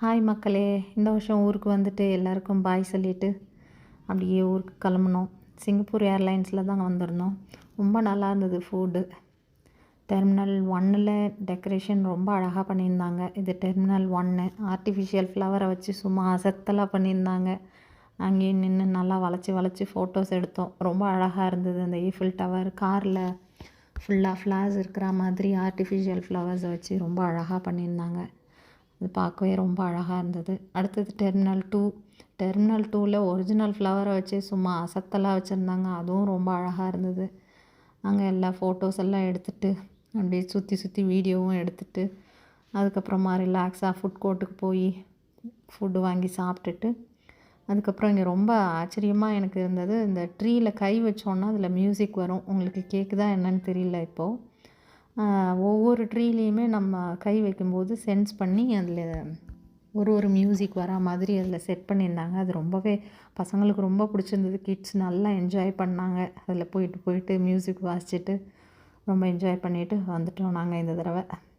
Hi மக்களே இந்த வருஷம் ஊருக்கு வந்துட்டு எல்லாருக்கும் பாய் சொல்லிட்டு அப்படியே ஊருக்கு கிளம்புனோம். சிங்கப்பூர் ஏர்லைன்ஸில் தான் வந்திருந்தோம். ரொம்ப நல்லா இருந்தது ஃபுட்டு டெர்மினல் ஒன்னில் டெக்கரேஷன் ரொம்ப அழகாக பண்ணியிருந்தாங்க. இது டெர்மினல் ஒன்று ஆர்டிஃபிஷியல் ஃப்ளவரை வச்சு சும்மா அசத்தலாக பண்ணியிருந்தாங்க. அங்கேயும் நின்று நல்லா வளைச்சி வளைச்சி ஃபோட்டோஸ் எடுத்தோம். ரொம்ப அழகாக இருந்தது. அந்த ஈஃபில் டவர் காரில் ஃபுல்லாக ஃப்ளார்ஸ் இருக்கிற மாதிரி ஆர்டிஃபிஷியல் ஃப்ளவர்ஸை வச்சு ரொம்ப அழகாக பண்ணியிருந்தாங்க. அது பார்க்கவே ரொம்ப அழகாக இருந்தது. அடுத்தது டெர்மினல் டூ டெர்மினல் டூவில் ஒரிஜினல் ஃப்ளவரை வச்சு சும்மா அசத்தலாக வச்சுருந்தாங்க. அதுவும் ரொம்ப அழகாக இருந்தது. அங்கே எல்லா ஃபோட்டோஸ் எல்லாம் எடுத்துகிட்டு அப்படியே சுற்றி சுற்றி வீடியோவும் எடுத்துகிட்டு அதுக்கப்புறமா ரிலாக்ஸாக ஃபுட் கோர்ட்டுக்கு போய் ஃபுட்டு வாங்கி சாப்பிட்டுட்டு அதுக்கப்புறம் இங்கே ரொம்ப ஆச்சரியமாக எனக்கு இருந்தது. இந்த ட்ரீயில் கை வச்சோன்னா அதில் மியூசிக் வரும். உங்களுக்கு கேட்குதா என்னன்னு தெரியல இப்போது ஒவ்வொரு ட்ரீலேயுமே நம்ம கை வைக்கும்போது சென்ஸ் பண்ணி அதில் ஒரு ஒரு மியூசிக் வரா மாதிரி அதில் செட் பண்ணியிருந்தாங்க. அது ரொம்பவே பசங்களுக்கு ரொம்ப பிடிச்சிருந்தது. கிட்ஸ் நல்லா என்ஜாய் பண்ணாங்க. அதில் போயிட்டு போயிட்டு மியூசிக் வாசிச்சுட்டு ரொம்ப என்ஜாய் பண்ணிவிட்டு வந்துட்டோம் நாங்கள் இந்த தடவை.